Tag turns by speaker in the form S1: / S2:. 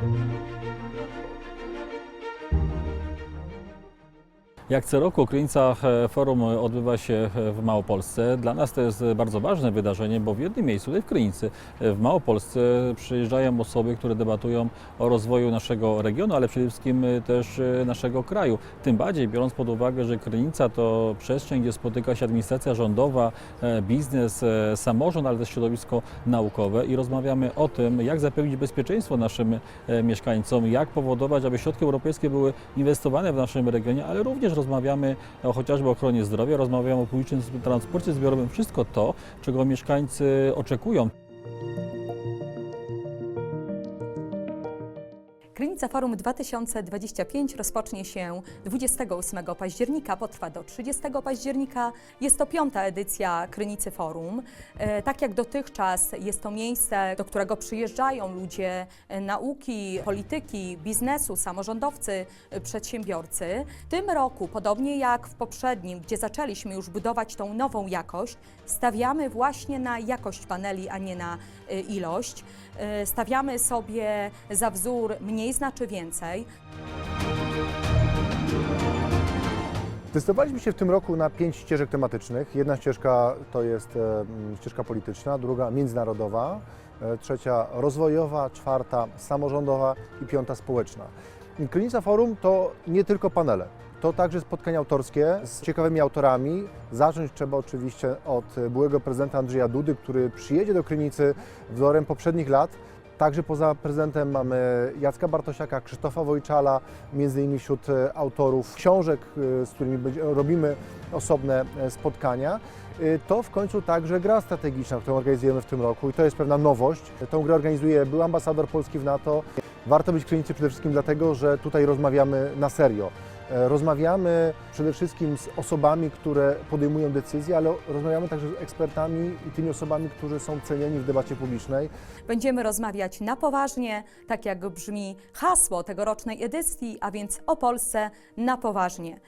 S1: Thank you. Jak co roku Okrynica e, Forum odbywa się e, w Małopolsce. Dla nas to jest bardzo ważne wydarzenie, bo w jednym miejscu, tutaj w Krynicy, e, w Małopolsce przyjeżdżają osoby, które debatują o rozwoju naszego regionu, ale przede wszystkim też naszego kraju. Tym bardziej biorąc pod uwagę, że Krynica to przestrzeń, gdzie spotyka się administracja rządowa, biznes, samorząd, ale też środowisko naukowe i rozmawiamy o tym, jak zapewnić bezpieczeństwo naszym mieszkańcom, jak powodować, aby środki europejskie były inwestowane w naszym regionie, ale również rozmawiamy o chociażby ochronie zdrowia, rozmawiamy o publicznym transporcie zbiorowym, wszystko to, czego mieszkańcy oczekują.
S2: Krynica Forum 2025 rozpocznie się 28 października, potrwa do 30 października. Jest to piąta edycja Krynicy Forum. E, Tak jak dotychczas jest to miejsce, do którego przyjeżdżają ludzie e, nauki, polityki, biznesu, samorządowcy, e, przedsiębiorcy. W tym roku, podobnie jak w poprzednim, gdzie zaczęliśmy już budować tą nową jakość, stawiamy właśnie na jakość paneli, a nie na ilość. Stawiamy sobie za wzór mniej znaczy więcej.
S3: Zdecydowaliśmy się w tym roku na pięć ścieżek tematycznych. Jedna ścieżka to jest ścieżka polityczna, druga międzynarodowa, e, trzecia rozwojowa, czwarta samorządowa i piąta społeczna. Klinica Forum to nie tylko panele. To także spotkania autorskie z ciekawymi autorami. Zacząć trzeba oczywiście od byłego prezydenta Andrzeja Dudy, który przyjedzie do Krynicy wzorem poprzednich lat. Także poza prezydentem mamy Jacka Bartosiaka, Krzysztofa Wojczala, między innymi wśród e, autorów książek, e, z którymi robimy osobne e, spotkania. To w końcu także gra strategiczna, którą organizujemy w tym roku i to jest pewna nowość. Tą grę organizuje był ambasador Polski w NATO. Warto być w Krynicy przede wszystkim dlatego, że tutaj rozmawiamy na serio. E, Rozmawiamy przede wszystkim z osobami, które podejmują decyzje, ale rozmawiamy także z ekspertami i tymi osobami, którzy są cenieni w debacie publicznej.
S2: Będziemy rozmawiać na poważnie, tak jak brzmi hasło tegorocznej edycji, a więc o Polsce na poważnie.